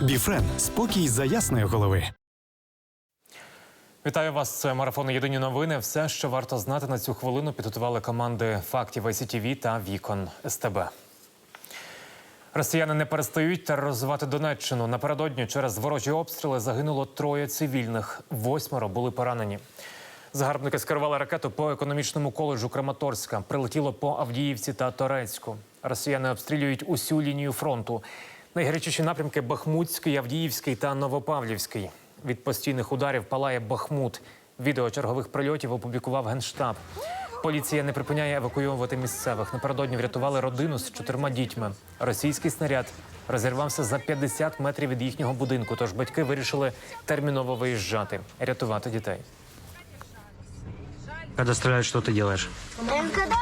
Біфрен спокій за ясної голови. Вітаю вас. Це марафон Єдині новини. Все, що варто знати на цю хвилину, підготували команди фактів ICTV та Вікон СТБ. Росіяни не перестають тероризувати Донеччину. Напередодні через ворожі обстріли загинуло троє цивільних. Восьмеро були поранені. Загарбники скерували ракету по економічному коледжу Краматорська. Прилетіло по Авдіївці та Торецьку. Росіяни обстрілюють усю лінію фронту. Найгарячіші напрямки Бахмутський, Авдіївський та Новопавлівський. Від постійних ударів палає Бахмут. Відео чергових прильотів опублікував генштаб. Поліція не припиняє евакуйовувати місцевих. Напередодні врятували родину з чотирма дітьми. Російський снаряд розірвався за 50 метрів від їхнього будинку. Тож батьки вирішили терміново виїжджати, рятувати дітей. Ты делаешь? Эм, Когда, а когда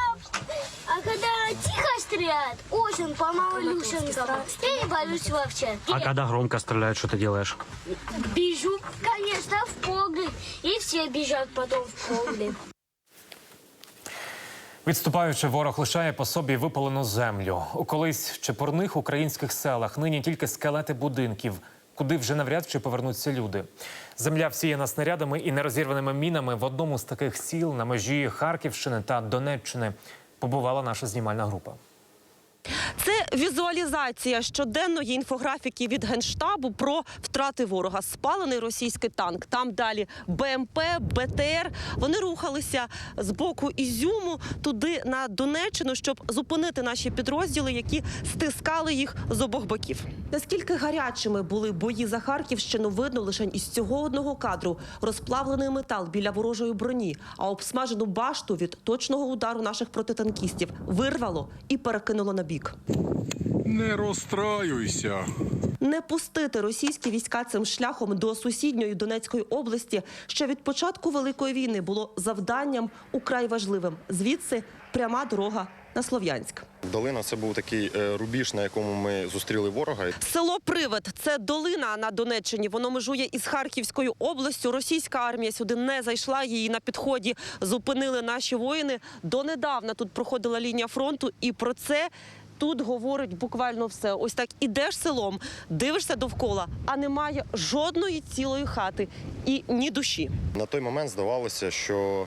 стреляют, очень помалюшенькому, я не боюсь вообще. А когда громко стреляют, что ты делаешь? Бежу, конечно, в погреб, и все бежат потом в погреб. Відступаючи, ворог лишає по собі випалену землю. У колись чепурних українських селах нині тільки скелети будинків, куди вже навряд чи повернуться люди. Земля всіяна снарядами і нерозірваними мінами в одному з таких сіл на межі Харківщини та Донеччини побувала наша знімальна група. Візуалізація щоденної інфографіки від генштабу про втрати ворога. Спалений російський танк. Там далі БМП, БТР. Вони рухалися з боку Ізюму туди на Донеччину, щоб зупинити наші підрозділи, які стискали їх з обох боків. Наскільки гарячими були бої за Харківщину, видно лише із цього одного кадру. Розплавлений метал біля ворожої броні, а обсмажену башту від точного удару наших протитанкістів вирвало і перекинуло на бік. Не розстраюйся. Не пустити російські війська цим шляхом до сусідньої Донецької області ще від початку великої війни було завданням украй важливим. Звідси пряма дорога на Слов'янськ. Долина це був такий е, рубіж, на якому ми зустріли ворога. Село Привид це долина на Донеччині. Воно межує із Харківською областю. Російська армія сюди не зайшла. Її на підході зупинили наші воїни. Донедавна тут проходила лінія фронту, і про це. Тут говорить буквально все. Ось так ідеш селом, дивишся довкола, а немає жодної цілої хати і ні душі. На той момент здавалося, що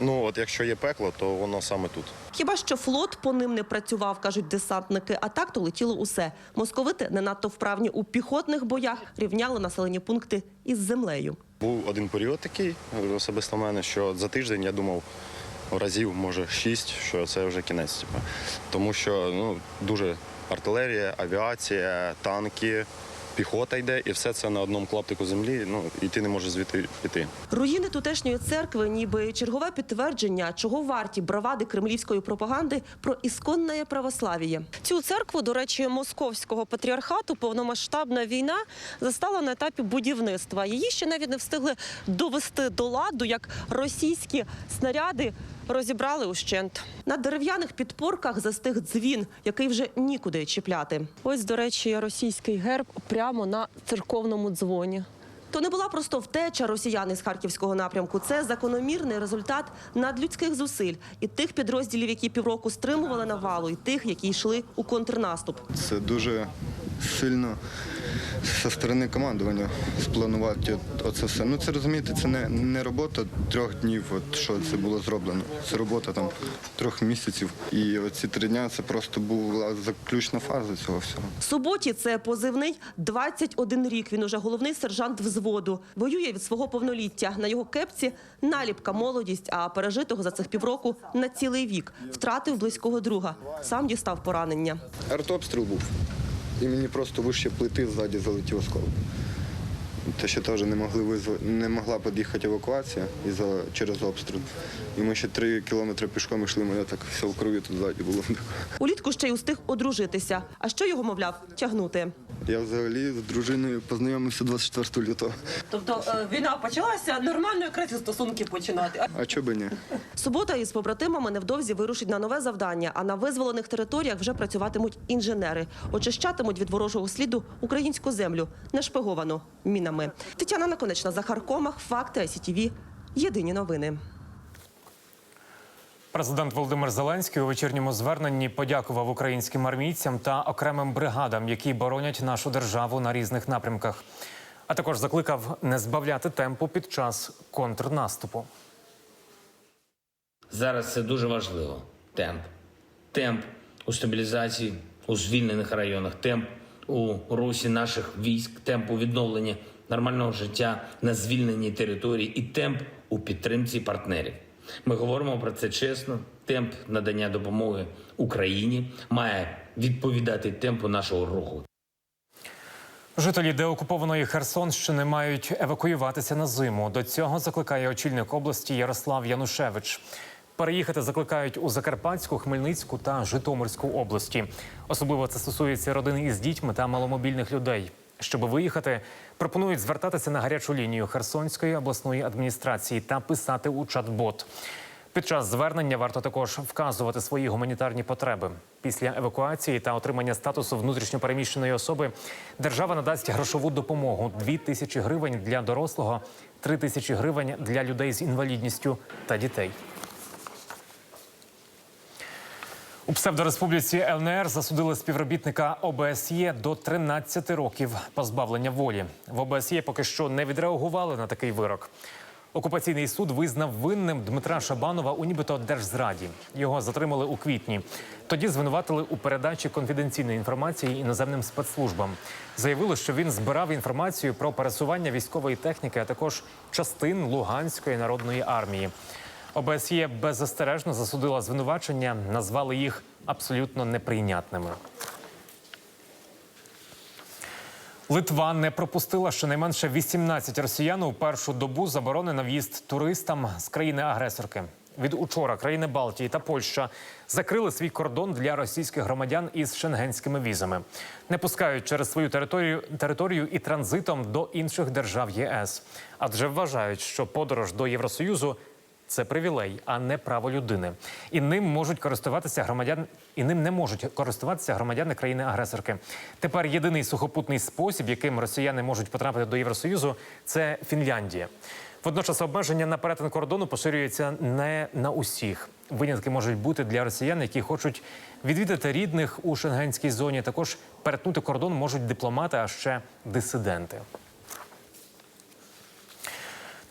ну от якщо є пекло, то воно саме тут. Хіба що флот по ним не працював, кажуть десантники. А так то летіло усе. Московити не надто вправні у піхотних боях, рівняли населені пункти із землею. Був один період такий особисто в мене, що за тиждень я думав разів, може, шість, що це вже кінець. Типу. Тому що ну, дуже артилерія, авіація, танки, піхота йде, і все це на одному клаптику землі. Ну і ти не можеш звідти піти. Руїни тутешньої церкви, ніби чергове підтвердження, чого варті бравади кремлівської пропаганди про ісконне православ'я. Цю церкву, до речі, московського патріархату, повномасштабна війна застала на етапі будівництва. Її ще навіть не встигли довести до ладу, як російські снаряди. Розібрали ущент на дерев'яних підпорках застиг дзвін, який вже нікуди чіпляти. Ось, до речі, російський герб прямо на церковному дзвоні. То не була просто втеча росіян із харківського напрямку. Це закономірний результат надлюдських зусиль і тих підрозділів, які півроку стримували навалу, і тих, які йшли у контрнаступ. Це дуже сильно зі сторони командування спланувати оце все. Ну це розумієте, це не, не робота трьох днів, от що це було зроблено. Це робота там трьох місяців. І оці три дня це просто була заключна фаза цього всього. Суботі це позивний 21 рік. Він уже головний сержант взводу. Воює від свого повноліття. На його кепці наліпка молодість, а пережитого за цих півроку на цілий вік. Втратив близького друга. Сам дістав поранення. Артобстріл був. І мені просто вище плити ззаді залетів осколок. Те, що теж не могли визв... не могла під'їхати евакуація із через обстріл. І ми ще три кілометри пішком йшли, мене так все в крові тут ззаді було. Улітку ще й устиг одружитися. А що його, мовляв, тягнути? Я взагалі з дружиною познайомився 24 лютого. Тобто війна почалася, нормально якраз і стосунки починати. А чого би ні? Субота із побратимами невдовзі вирушить на нове завдання. А на визволених територіях вже працюватимуть інженери, очищатимуть від ворожого сліду українську землю, нашпиговану мінами. Тетяна Наконечна, Захар Комах, факти ICTV. Єдині новини. Президент Володимир Зеленський у вечірньому зверненні подякував українським армійцям та окремим бригадам, які боронять нашу державу на різних напрямках. А також закликав не збавляти темпу під час контрнаступу. Зараз це дуже важливо. Темп. Темп у стабілізації у звільнених районах, темп у русі наших військ, темп у відновленні нормального життя на звільненій території і темп у підтримці партнерів. Ми говоримо про це чесно. Темп надання допомоги Україні має відповідати темпу нашого руху. Жителі деокупованої Херсонщини мають евакуюватися на зиму. До цього закликає очільник області Ярослав Янушевич. Переїхати закликають у Закарпатську, Хмельницьку та Житомирську області. Особливо це стосується родин із дітьми та маломобільних людей. Щоб виїхати, пропонують звертатися на гарячу лінію Херсонської обласної адміністрації та писати у чат-бот. Під час звернення варто також вказувати свої гуманітарні потреби. Після евакуації та отримання статусу внутрішньопереміщеної особи держава надасть грошову допомогу 2 тисячі гривень для дорослого, 3 тисячі гривень для людей з інвалідністю та дітей. У псевдореспубліці ЛНР засудили співробітника ОБСЄ до 13 років позбавлення волі. В ОБСЄ поки що не відреагували на такий вирок. Окупаційний суд визнав винним Дмитра Шабанова у нібито держзраді. Його затримали у квітні. Тоді звинуватили у передачі конфіденційної інформації іноземним спецслужбам. Заявили, що він збирав інформацію про пересування військової техніки, а також частин Луганської народної армії. ОБСЄ беззастережно засудила звинувачення, назвали їх абсолютно неприйнятними. Литва не пропустила щонайменше 18 росіян у першу добу заборони на в'їзд туристам з країни-агресорки. Від учора країни Балтії та Польща закрили свій кордон для російських громадян із шенгенськими візами. Не пускають через свою територію, територію і транзитом до інших держав ЄС, адже вважають, що подорож до Євросоюзу це привілей, а не право людини. І ним можуть користуватися громадян, і ним не можуть користуватися громадяни країни-агресорки. Тепер єдиний сухопутний спосіб, яким росіяни можуть потрапити до Євросоюзу, це Фінляндія. Водночас обмеження на перетин кордону поширюється не на усіх. Винятки можуть бути для росіян, які хочуть відвідати рідних у шенгенській зоні. Також перетнути кордон можуть дипломати, а ще дисиденти.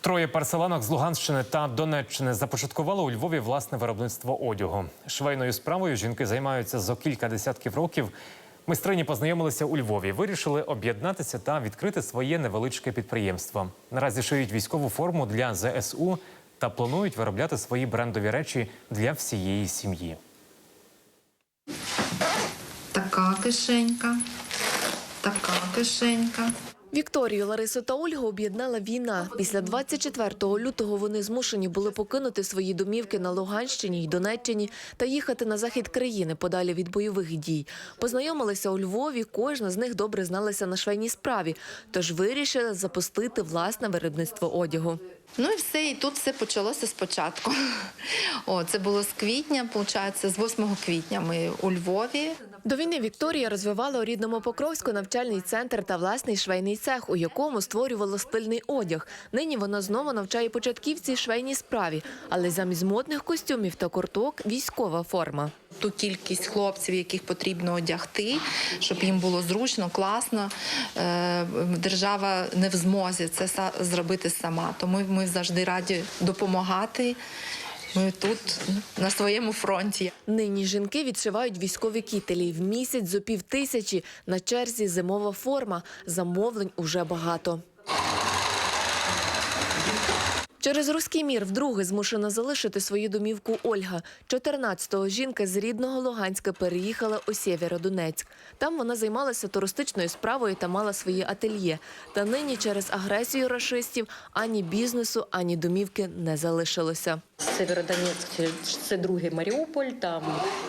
Троє переселенок з Луганщини та Донеччини започаткували у Львові власне виробництво одягу. Швейною справою жінки займаються зо кілька десятків років. Майстрині познайомилися у Львові, вирішили об'єднатися та відкрити своє невеличке підприємство. Наразі шиють військову форму для ЗСУ та планують виробляти свої брендові речі для всієї сім'ї. Така кишенька, така кишенька. Вікторію, Ларису та Ольгу об'єднала війна. Після 24 лютого вони змушені були покинути свої домівки на Луганщині й Донеччині та їхати на захід країни подалі від бойових дій. Познайомилися у Львові. Кожна з них добре зналася на швейній справі, тож вирішили запустити власне виробництво одягу. Ну і все, і тут все почалося спочатку. О, це було з квітня, виходить, з 8 квітня ми у Львові. До війни Вікторія розвивала у рідному Покровську навчальний центр та власний швейний цех, у якому створювала стильний одяг. Нині вона знову навчає початківці швейній справі, але замість модних костюмів та курток військова форма. Ту кількість хлопців, яких потрібно одягти, щоб їм було зручно, класно. Е, Держава не в змозі це зробити сама. Тому ми завжди раді допомагати. Ми тут на своєму фронті. Нині жінки відшивають військові кітелі. В місяць зо пів тисячі на черзі зимова форма. Замовлень уже багато. Через руський мір вдруге змушена залишити свою домівку Ольга. 14-го жінка з рідного Луганська переїхала у Сєвєродонецьк. Там вона займалася туристичною справою та мала своє ательє. Та нині через агресію рашистів ані бізнесу, ані домівки не залишилося. Северодонецьк це другий Маріуполь, там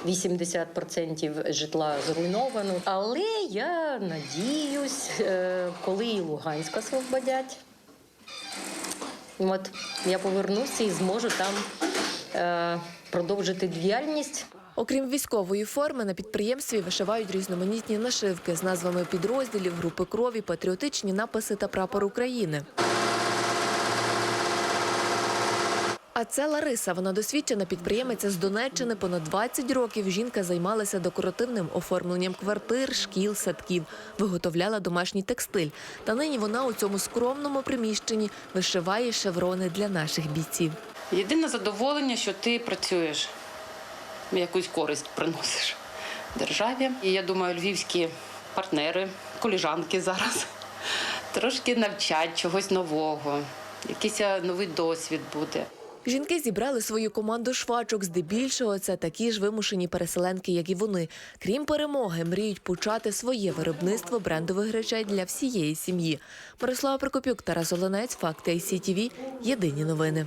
80% житла зруйновано. Але я надіюсь, е, коли і Луганськ освободять. От я повернуся і зможу там е, продовжити діяльність. Окрім військової форми, на підприємстві вишивають різноманітні нашивки з назвами підрозділів, групи крові, патріотичні написи та прапор України. А це Лариса. Вона досвідчена підприємиця з Донеччини. Понад 20 років жінка займалася декоративним оформленням квартир, шкіл, садків, виготовляла домашній текстиль. Та нині вона у цьому скромному приміщенні вишиває шеврони для наших бійців. Єдине задоволення, що ти працюєш, якусь користь приносиш державі. І я думаю, львівські партнери, коліжанки зараз трошки навчать чогось нового, якийсь новий досвід буде. Жінки зібрали свою команду швачок. Здебільшого це такі ж вимушені переселенки, як і вони. Крім перемоги, мріють почати своє виробництво брендових речей для всієї сім'ї. Мирослава Прокопюк, Тарас Оленець, Факти ICTV. Єдині новини.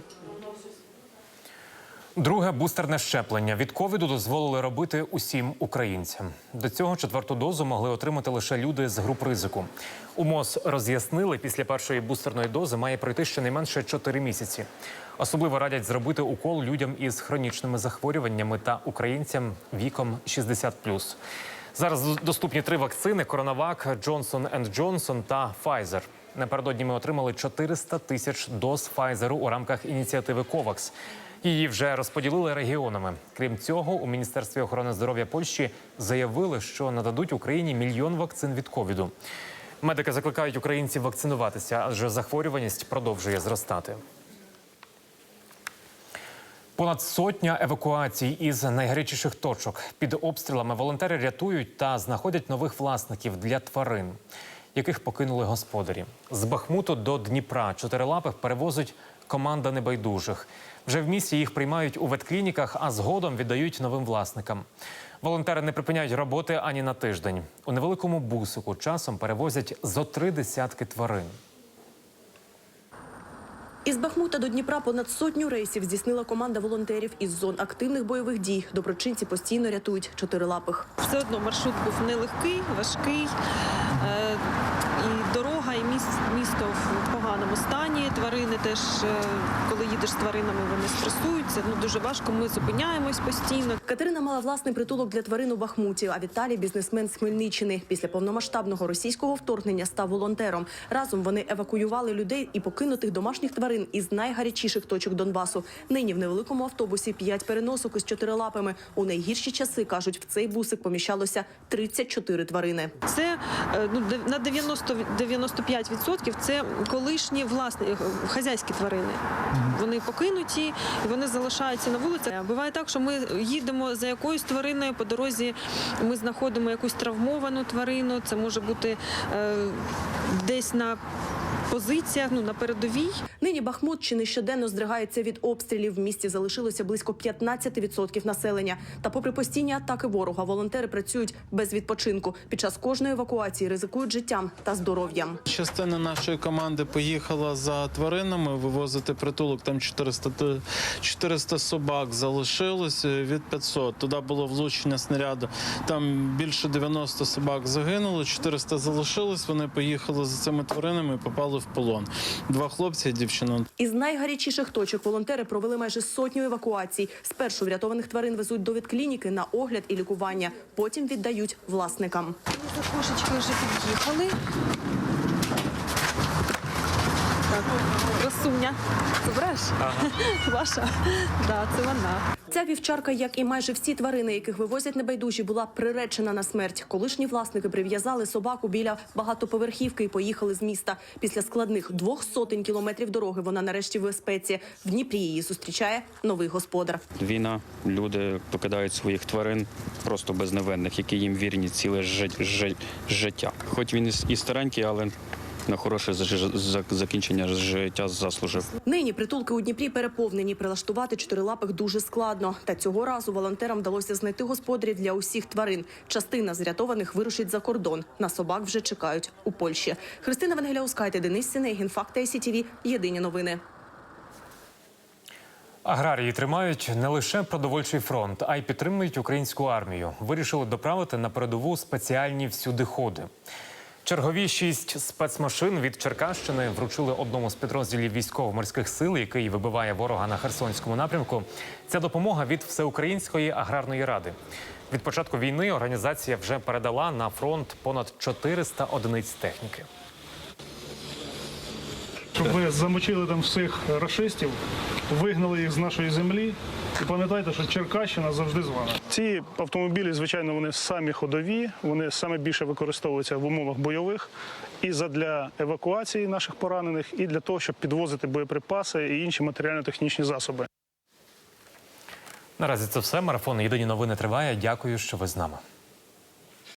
Друге бустерне щеплення від ковіду дозволили робити усім українцям. До цього четверту дозу могли отримати лише люди з груп ризику. У МОЗ роз'яснили, після першої бустерної дози має пройти щонайменше 4 місяці. Особливо радять зробити укол людям із хронічними захворюваннями та українцям віком 60+. Зараз доступні три вакцини: Коронавак, Johnson Johnson та Pfizer. Напередодні ми отримали 400 тисяч доз Pfizer у рамках ініціативи COVAX. Її вже розподілили регіонами. Крім цього, у міністерстві охорони здоров'я Польщі заявили, що нададуть Україні мільйон вакцин від ковіду. Медики закликають українців вакцинуватися, адже захворюваність продовжує зростати. Понад сотня евакуацій із найгарячіших точок під обстрілами волонтери рятують та знаходять нових власників для тварин, яких покинули господарі. З Бахмуту до Дніпра чотирилапих перевозить команда небайдужих. Вже в місті їх приймають у ветклініках, а згодом віддають новим власникам. Волонтери не припиняють роботи ані на тиждень. У невеликому бусику часом перевозять зо три десятки тварин. Із Бахмута до Дніпра понад сотню рейсів здійснила команда волонтерів із зон активних бойових дій. Доброчинці постійно рятують чотирилапих. Все одно маршрут був нелегкий, важкий. Місто в поганому стані. Тварини теж, е, коли їдеш з тваринами, вони стресуються. Ну дуже важко. Ми зупиняємось постійно. Катерина мала власний притулок для тварин у Бахмуті. А Віталій бізнесмен з Хмельниччини. Після повномасштабного російського вторгнення став волонтером. Разом вони евакуювали людей і покинутих домашніх тварин із найгарячіших точок Донбасу. Нині в невеликому автобусі п'ять переносок із чотирилапими. У найгірші часи кажуть, в цей бусик поміщалося 34 тварини. Це е, ну на 90 95% це колишні власні е, хазяйські тварини. Вони покинуті, вони залишаються на вулицях. Буває так, що ми їдемо за якоюсь твариною по дорозі. Ми знаходимо якусь травмовану тварину. Це може бути е, десь на позиціях, ну на передовій. Нині Бахмут чи не щоденно здригається від обстрілів. В місті залишилося близько 15% населення. Та, попри постійні атаки ворога, волонтери працюють без відпочинку. Під час кожної евакуації ризикують життям та здоров'ям. Частина нашої команди поїхала за тваринами вивозити притулок. Там 400, т- 400 собак залишилось е, від 500. Туди було влучення снаряду. Там більше 90 собак загинуло, 400 залишилось. Вони поїхали за цими тваринами і попали в полон. Два хлопці і дівчина. Із найгарячіших точок волонтери провели майже сотню евакуацій. Спершу врятованих тварин везуть до ветклініки на огляд і лікування. Потім віддають власникам. За кошечки вже під'їхали. Красуня. Забереш? Ваша? Да, це вона. Ця вівчарка, як і майже всі тварини, яких вивозять небайдужі, була приречена на смерть. Колишні власники прив'язали собаку біля багатоповерхівки і поїхали з міста. Після складних двох сотень кілометрів дороги вона нарешті в безпеці. В Дніпрі її зустрічає новий господар. Війна, люди покидають своїх тварин просто безневинних, які їм вірні ціле жи- жи- життя. Хоч він і старенький, але на хороше закінчення життя заслужив. Нині притулки у Дніпрі переповнені. Прилаштувати чотирилапих дуже складно. Та цього разу волонтерам вдалося знайти господарів для усіх тварин. Частина з рятованих вирушить за кордон. На собак вже чекають у Польщі. Христина Венгеляускайте, Денис Синегін, Факти СІТВ. Єдині новини. Аграрії тримають не лише продовольчий фронт, а й підтримують українську армію. Вирішили доправити на передову спеціальні всюдиходи. Чергові шість спецмашин від Черкащини вручили одному з підрозділів військово-морських сил, який вибиває ворога на Херсонському напрямку. Ця допомога від Всеукраїнської аграрної ради. Від початку війни організація вже передала на фронт понад 400 одиниць техніки. щоб ви замочили там всіх рашистів, вигнали їх з нашої землі. І пам'ятайте, що Черкащина завжди з вами. Ці автомобілі, звичайно, вони самі ходові, вони саме більше використовуються в умовах бойових і задля евакуації наших поранених, і для того, щоб підвозити боєприпаси і інші матеріально-технічні засоби. Наразі це все. Марафон Єдині новини триває. Дякую, що ви з нами.